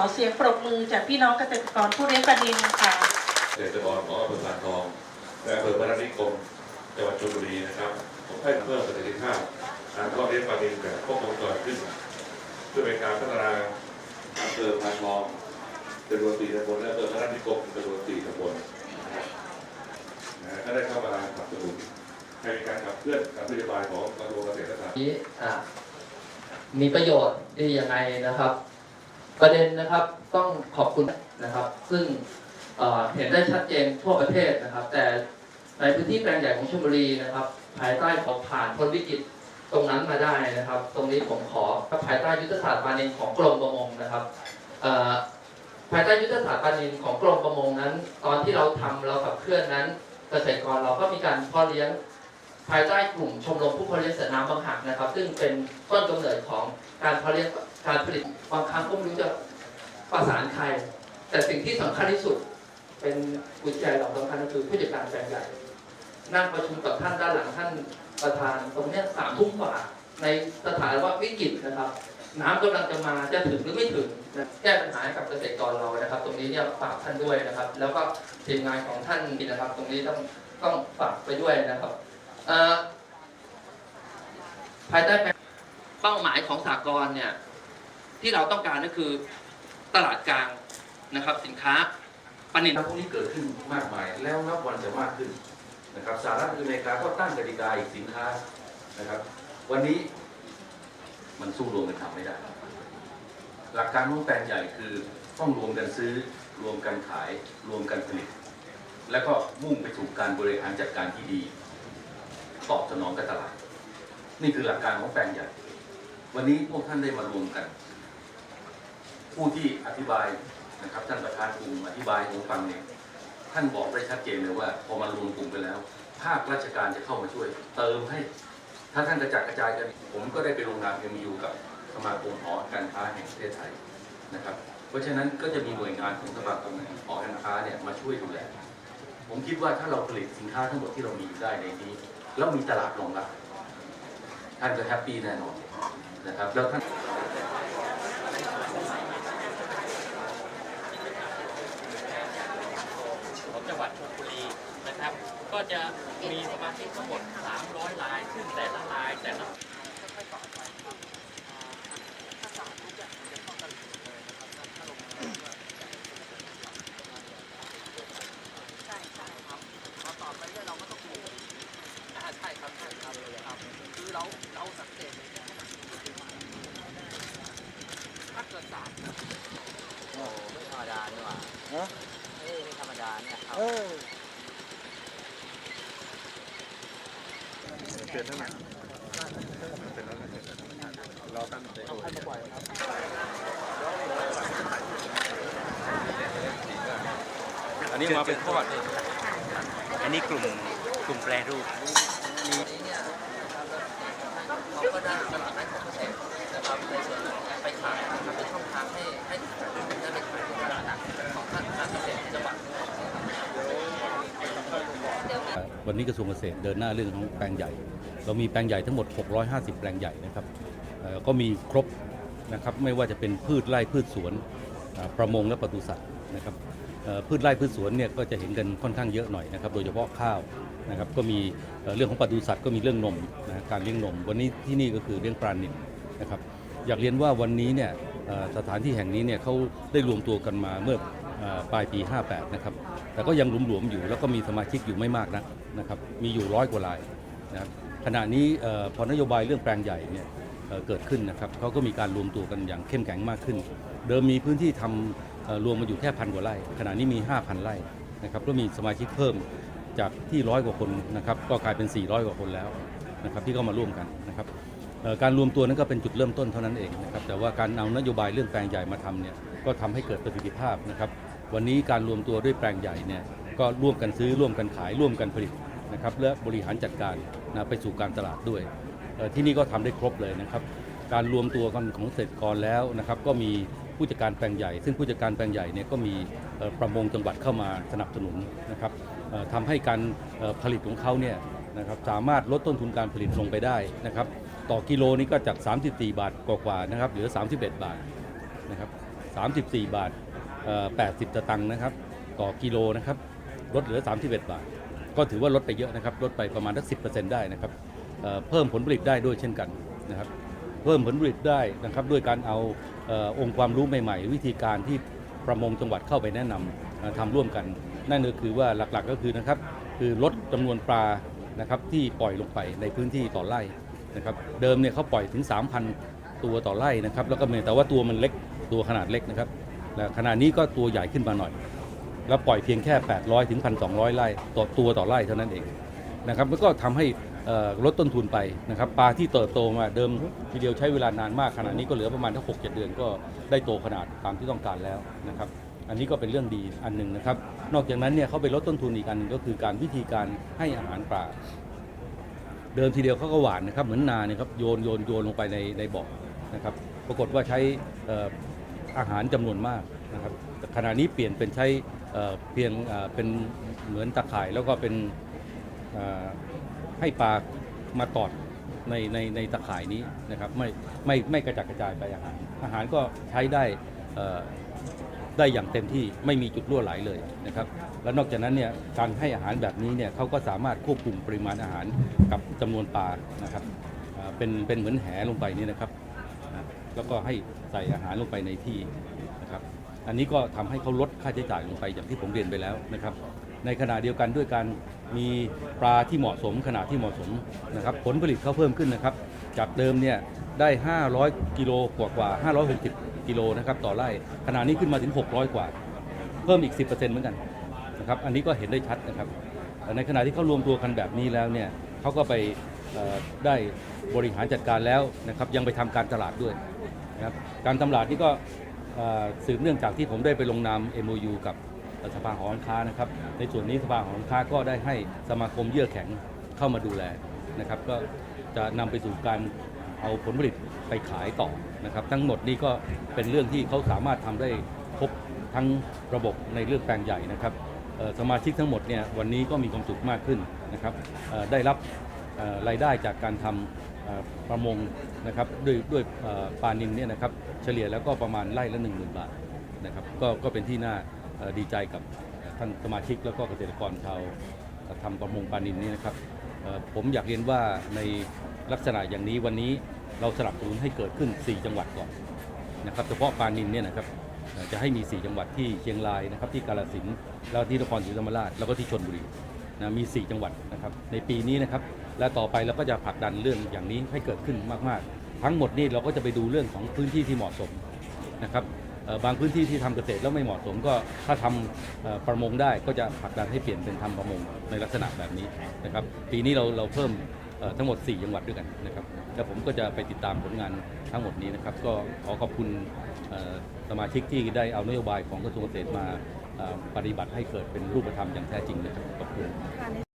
อเสียงปรบมือจากพี่น้องเกษตรกรผู้เลี้ยงปลานิลค่ะเกษตรกรของอำเภอพานทองและอำเภอพนัสนิคมจังหวัดชลบุรีนะครับผมให้เพิ่มประสิทธิภาพการเพาะเลี้ยงปลานิลแบบครบวงจรขึ้น เพื่อเป็นการพัฒนาอำเภอพานทองจำนวนสี่ตำบลและอำเภอพนัสนิคมจำนวนสี่ตำบลนะครับนะฮะก็ได้เข้ามาสนับสนุนให้มีการขับเคลื่อนการนโยบายของกระทรวงเกษตรและสหกรณ์นี้อะมีประโยชน์ดียังไงนะครับ ประเด็นนะครับต้องขอบคุณนะครับ ซึ่งเเห็นได้ชัดเจนทั่วประเทศนะครับ แต่ในพื้นที่แปลงใหญ่ของชลบุรีนะครับ ภายใต้ของผ่านพ้นวิกฤตตรงนั้นมาได้นะครับ ตรงนี้ผมขอภายใต้ยุทธศาสตร์ปานินของกรมประมงนะครับภายใต้ยุทธศาสตร์ปานินของกรมประมงนั้น ตอนที่เราทำเราขับเคลื่อนนั้น เกษตรกรเราก็มีการพาะเลี้ยงภายใต้กลุ่มชมรมผู้เพาะเลี้ยงสัตว์น้ำบางหักนะครับ ซึ่งเป็นต้นกำเนิดของการเพาะเลี้ยง การผลิตบางครั้งก็ไม่รู้จะประสานใคร แต่สิ่งที่สำคัญที่สุด เป็นกุญแจดอกสำคัญก็คือผู้จัดการแปลงใหญ่นั่งประชุมกับท่านด้านหลังท่านประธานตรงนี้สามทุ่มกว่าในสถานว่าวิกฤตนะครับ น้ำกำลังจะมาจะถึงหรือไม่ถึงแก้ปัญหาให้กับเกษตรกรเรานะครับ ตรงนี้เนี่ยฝากท่านด้วยนะครับ แล้วก็ทีมงานของท่านนะครับ ตรงนี้ต้องต้องฝากไปด้วยนะครับภายใต้เป้าหมายของสากลเนี่ย ที่เราต้องการก็คือตลาดกลางนะครับ สินค้าปนินพวกนี้เกิดขึ้นมากมาย แล้วนับวันจะมากขึ้นนะครับสหรัฐอเมริกาก็ตั้งกติกาอีกสินค้านะครับ วันนี้มันสู้รวมกันทำไม่ได้ หลักการของแปลงใหญ่คือต้องรวมกันซื้อ รวมกันขาย รวมกันผลิต แล้วก็มุ่งไปสู่การบริหารจัดการที่ดี ตอบสนองกับตลาด นี่คือหลักการของแปลงใหญ่ วันนี้พวกท่านได้มารวมกัน ผู้ที่อธิบายนะครับท่านประธานกลุ่มอธิบายให้ผมฟังเนี่ยท่านบอกได้ชัดเจนเลยว่า พอมารวมกลุ่มกันแล้ว ภาคราชการจะเข้ามาช่วย เติมให้ ถ้าท่านกระจัดกระจายกันผมก็ได้ไปลงนามเอ็มยูกับสมาคมหอการค้าแห่งประเทศไทยนะครับ เพราะฉะนั้นก็จะมีหน่วยงานของสมาคมหอการค้าเนี่ยมาช่วยดูแลผมคิดว่าถ้าเราผลิตสินค้าทั้งหมดที่เรามีอยู่ได้ในนี้ แล้วมีตลาดรองรับท่านจะแฮปปี้แน่นอนนะครับแล้วท่าน ของจังหวัดชลบุรีนะครับ ก็ จะมีสมาชิกทั้งหมด300ราย ซึ่งแต่ละรายแต่ละ โอ้ไม่ธรรมดานี่หว่าเอ้ยไม่ธรรมดาเนี่ยครับ อันนี้มาเป็นทอดอันนี้กลุ่มกลุ่มแปรรูปเขาก็ได้ตลาดนัดของเกษตรนะครับในส่วนของการไปขายนะครับเป็นช่องทางให้ให้ได้ไปขายที่ตลาดนัดของภาคการเกษตรจังหวัด วันนี้กระทรวงเกษตรเดินหน้าเรื่องของแปลงใหญ่ เรามีแปลงใหญ่ทั้งหมด 650 แปลงใหญ่นะครับก็มีครบนะครับไม่ว่าจะเป็นพืชไร่พืชสวนประมงและปศุสัตว์นะครับพืชไร่พืชสวนเนี่ยก็จะเห็นกันค่อนข้างเยอะหน่อยนะครับโดยเฉพาะข้าวนะครับก็มีเรื่องของปศุสัตว์ก็มีเรื่องนมนะการเลี้ยงนม วันนี้ที่นี่ก็คือเลี้ยงปลาหนิลนะครับอยากเรียนว่าวันนี้เนี่ยสถานที่แห่งนี้เนี่ยเขาได้รวมตัวกันมาเมื่อปลายปี 58 นะครับ แต่ก็ยังหลวมๆอยู่แล้วก็มีสมาชิกอยู่ไม่มากนัก นะครับมีอยู่ร้อยกว่ารายนะครับขณะนี้พอนโยบายเรื่องแปลงใหญ่เนี่ยเกิดขึ้นนะครับเขาก็มีการรวมตัวกันอย่างเข้มแข็งมากขึ้น เดิมมีพื้นที่ทำเอ่อรวมมาอยู่แค่พันกว่าไร่ ขณะนี้มี 5,000 ไร่นะครับแล้วมีสมาชิกเพิ่มจากที่ร้อยกว่าคนนะครับก็กลายเป็น 400 กว่าคนแล้วนะครับที่เข้ามาร่วมกันนะครับการรวมตัวนั้นก็เป็นจุดเริ่มต้นเท่านั้นเองนะครับแต่ว่าการเอานโยบายเรื่องแปลงใหญ่มาทำเนี่ยก็ทำให้เกิดประสิทธิภาพนะครับวันนี้การรวมตัวด้วยแปลงใหญ่เนี่ย ก็ร่วมกันซื้อร่วมกันขายร่วมกันผลิตนะครับและบริหารจัดการนะไปสู่การตลาดด้วย ที่นี่ก็ทำได้ครบเลยนะครับ การรวมตัวกันของเกษตรกรแล้วนะครับ ก็มีผู้จัดการแปลงใหญ่ ซึ่งผู้จัดการแปลงใหญ่เนี่ยก็มีประมงจังหวัดเข้ามาสนับสนุนนะครับทำให้การผลิตของเขาเนี่ยนะครับสามารถลดต้นทุนการผลิตลงไปได้นะครับ ต่อกิโลนี้ก็จาก 34 บาทกว่าๆนะครับเหลือ 31 บาทนะครับ34 บาท 80สตังค์นะครับ ต่อกิโลนะครับ ลดเหลือ 31 บาท ก็ถือว่าลดไปเยอะนะครับ ลดไปประมาณสัก10%ได้นะครับเเพิ่มผลผลิตได้ด้วยเช่นกันนะครับ เพิ่มผลผลิตได้นะครับด้วยการเอาเออองค์ความรู้ใหม่ ๆ วิธีการที่ประมงจังหวัดเข้าไปแนะนำเอ่อทำร่วมกัน นั่นก็คือว่าหลักๆก็คือนะครับคือลดจำนวนปลานะครับที่ปล่อยลงไปในพื้นที่ต่อไร่นะครับเดิมเนี่ยเขาปล่อยถึง 3,000 ตัวต่อไร่นะครับแล้วก็มีแต่ว่าตัวมันเล็กตัวขนาดเล็กนะครับและขนาดนี้ก็ตัวใหญ่ขึ้นมาหน่อย แล้วปล่อยเพียงแค่ 800ถึง1,200 ไร่ต่อตัวต่อไร่เท่านั้นเองนะครับมันก็ทำให้ลดต้นทุนไปนะครับปลาที่เติบโตมาเดิมทีเดียวใช้เวลานานมากขณะนี้ก็เหลือประมาณทั้งหกเจ็ดเดือนก็ได้โตขนาดตามที่ต้องการแล้วนะครับอันนี้ก็เป็นเรื่องดีอันหนึ่งนะครับ นอกจากนั้นเนี่ยเขาไปลดต้นทุนอีกอันหนึ่งก็คือการวิธีการให้อาหารปลาเดิมทีเดียวเขาก็หวานนะครับ เหมือนนาเนี่ยครับโยนโยนโยนลงไปในในบ่อนะครับปรากฏว่าใช้อาหารจำนวนมากนะครับขณะนี้เปลี่ยนเป็นใช้ เพียงเป็นเหมือนตะข่ายแล้วก็เป็นให้ปลามาตอดในในในตะข่ายนี้นะครับไม่ไม่ไม่กระจัดกระจายไปอาหารอาหารก็ใช้ได้ได้อย่างเต็มที่ไม่มีจุดรั่วไหลเลยนะครับ และนอกจากนั้นเนี่ยการให้อาหารแบบนี้เนี่ยเขาก็สามารถควบคุมปริมาณอาหารกับจำนวนปลานะครับเป็นเป็นเหมือนแหลงไปนี่นะครับ แล้วก็ให้ใส่อาหารลงไปในที่ อันนี้ก็ทำให้เขาลดค่าใช้จ่ายลงไปอย่างที่ผมเรียนไปแล้วนะครับในขณะเดียวกันด้วยการมีปลาที่เหมาะสมขนาดที่เหมาะสมนะครับผลผลิตเขาเพิ่มขึ้นนะครับ จากเดิมเนี่ยได้ 500 กิโลกว่ากว่า 560 กิโลนะครับต่อไร่ขณะนี้ขึ้นมาถึง 600 กว่า เพิ่มอีก 10%เหมือนกันนะครับอันนี้ก็เห็นได้ชัดนะครับ ในขณะที่เขารวมตัวกันแบบนี้แล้วเนี่ยเขาก็ไปได้บริหารจัดการแล้วนะครับยังไปทำการตลาดด้วยนะครับการตลาดนี่ก็ สืบเนื่องจากที่ผมได้ไปลงนาม MOU กับสภาหอการค้านะครับ ในส่วนนี้สภาหอการค้าก็ได้ให้สมาคมเยื่อแข็งเข้ามาดูแลนะครับ ก็จะนำไปสู่การเอาผลผลิตไปขายต่อนะครับ ทั้งหมดนี้ก็เป็นเรื่องที่เขาสามารถทำได้ครบทั้งระบบในเรื่องแปลงใหญ่นะครับสมาชิกทั้งหมดเนี่ยวันนี้ก็มีความสุขมากขึ้นนะครับได้รับรายได้จากการทำเอ่อ ประมงนะครับด้วยด้วยปลานินเนี่ยนะครับเฉลี่ยแล้วก็ประมาณไร่ละ 1 0,000 บาทนะครับก็ก็เป็นที่น่าดีใจกับท่านสมาชิกแล้วก็เกษตรกรชาวทำประมงปลานินนี่นะครับผมอยากเรียนว่าในลักษณะอย่างนี้วันนี้เราสนับสนุนให้เกิดขึ้น 4 จังหวัดก่อนนะครับเฉพาะปลานินเนี่ยนะครับจะให้มี 4 จังหวัดที่เชียงรายนะครับที่กาฬสินธุ์แล้วที่นครศรีธรรมราชแล้วก็ที่ชนบุรีนะมี 4 จังหวัดนะครับในปีนี้นะครับ และต่อไปเราก็จะผลักดันเรื่องอย่างนี้ให้เกิดขึ้นมากๆ ทั้งหมดนี่เราก็จะไปดูเรื่องของพื้นที่ที่เหมาะสมนะครับบางพื้นที่ที่ทำเกษตรแล้วไม่เหมาะสมก็ถ้าทำเอ่อประมงได้ก็จะผลักดันให้เปลี่ยนเป็นทำประมงในลักษณะแบบนี้นะครับปีนี้เราเราเพิ่มทั้งหมด 4 จังหวัดด้วยกันนะครับแล้วผมก็จะไปติดตามผลงานทั้งหมดนี้นะครับ ก็ขอขอบคุณสมาชิกที่ได้เอานโยบายของกระทรวงเกษตรมาปฏิบัติให้เกิดเป็นรูปธรรมอย่างแท้จริงนะครับขอบคุณ